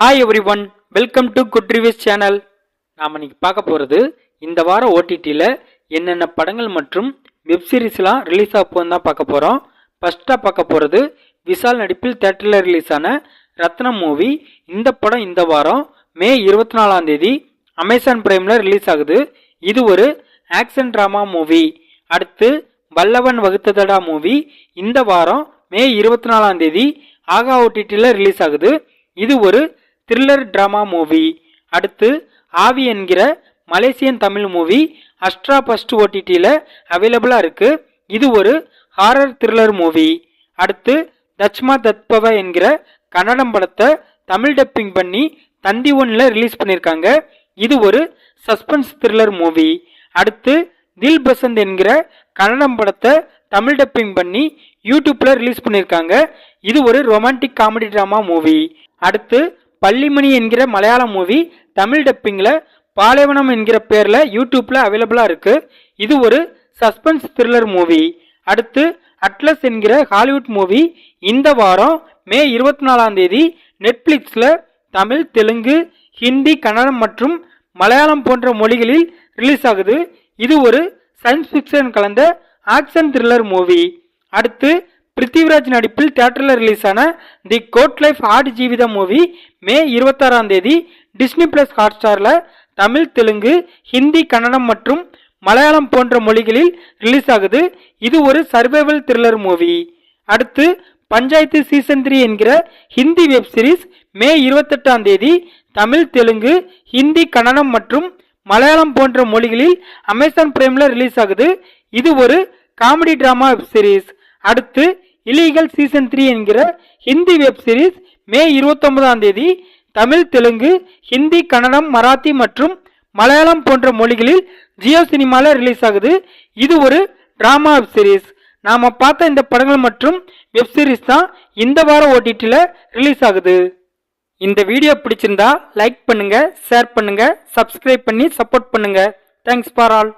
Hi everyone welcome to good reviews channel நாம் இன்னைக்கு பார்க்க போகிறது இந்த வாரம் ஓடிடியில் என்னென்ன படங்கள் மற்றும் வெப்சீரிஸ்லாம் ரிலீஸ் ஆக போகுதுன்னு தான் பார்க்க போகிறோம் ஃபஸ்ட்டாக பார்க்க போகிறது விஷால் நடிப்பில் தேட்டரில் ரிலீஸ் ஆன ரத்னம் மூவி இந்த படம் இந்த வாரம் மே இருபத்தி நாலாம் தேதி அமேசான் பிரைமில் ரிலீஸ் ஆகுது. இது ஒரு ஆக்ஷன் ட்ராமா மூவி அடுத்து வல்லவன் வகுத்ததடா மூவி இந்த வாரம் மே இருபத்தி நாலாம் தேதி ஆகா ஓடிடியில் ரிலீஸ் ஆகுது. இது ஒரு த்ரில்லர் ட்ராமா மூவி அடுத்து ஆவி என்கிற Malaysian Tamil movie Astro first ஓடிடியில் அவைலபிளாக இருக்குது இது ஒரு ஹாரர் த்ரில்லர் மூவி அடுத்து தச்மா தத்பவ என்கிற கன்னடம் படத்தை தமிழ் டப்பிங் பண்ணி தந்தி ஒன்னில் ரிலீஸ் பண்ணியிருக்காங்க இது ஒரு சஸ்பென்ஸ் த்ரில்லர் மூவி அடுத்து தில் பசந்த் என்கிற கன்னடம் படத்தை தமிழ் டப்பிங் பண்ணி யூடியூப்பில் ரிலீஸ் பண்ணியிருக்காங்க இது ஒரு ரொமான்டிக் காமெடி ட்ராமா மூவி அடுத்து பள்ளிமணி என்கிற மலையாள மூவி தமிழ் டப்பிங்கில் பாலைவனம் என்கிற பேரில் யூடியூப்பில் அவைலபிளாக இருக்குது இது ஒரு சஸ்பென்ஸ் த்ரில்லர் மூவி அடுத்து அட்லஸ் என்கிற ஹாலிவுட் மூவி இந்த வாரம் மே இருபத்தி நாலாம் தேதி நெட்ஃப்ளிக்ஸில் தமிழ் தெலுங்கு ஹிந்தி கன்னடம் மற்றும் மலையாளம் போன்ற மொழிகளில் ரிலீஸ் ஆகுது. இது ஒரு சயின்ஸ் ஃபிக்ஷன் கலந்த ஆக்ஷன் த்ரில்லர் மூவி அடுத்து பிருத்திவிராஜ் நடிப்பில் தியேட்டரில் ரிலீஸ் ஆன தி கோட் லைஃப் ஆடு ஜீவித மூவி மே இருபத்தாறாம் தேதி டிஸ்னி பிளஸ் ஹாட் ஸ்டாரில் தமிழ் தெலுங்கு ஹிந்தி கன்னடம் மற்றும் மலையாளம் போன்ற மொழிகளில் ரிலீஸ் ஆகுது. இது ஒரு சர்வைவல் த்ரில்லர் மூவி. அடுத்து பஞ்சாயத்து சீசன் த்ரீ என்கிற ஹிந்தி வெப் சீரிஸ் மே இருபத்தெட்டாம் தேதி தமிழ் தெலுங்கு ஹிந்தி கன்னடம் மற்றும் மலையாளம் போன்ற மொழிகளில் அமேசான் பிரைமில் ரிலீஸ் ஆகுது. இது ஒரு காமெடி டிராமா வெப் சீரிஸ் அடுத்து இலீகல் சீசன் த்ரீ என்கிற ஹிந்தி வெப் சீரிஸ் மே இருபத்தொன்பதாம் தேதி தமிழ் தெலுங்கு ஹிந்தி கன்னடம் மராத்தி மற்றும் மலையாளம் போன்ற மொழிகளில் ஜியோ சினிமாவில் ரிலீஸ் ஆகுது. இது ஒரு ட்ராமா வெப் சீரிஸ் நாம பார்த்த இந்த படங்கள் மற்றும் வெப் சீரிஸ் தான் இந்த வாரம் ஓடிடியில் ரிலீஸ் ஆகுது. இந்த வீடியோ பிடிச்சிருந்தா லைக் பண்ணுங்கள் ஷேர் பண்ணுங்கள் சப்ஸ்கிரைப் பண்ணி சப்போர்ட் பண்ணுங்கள் தேங்க்ஸ் ஃபார் ஆல்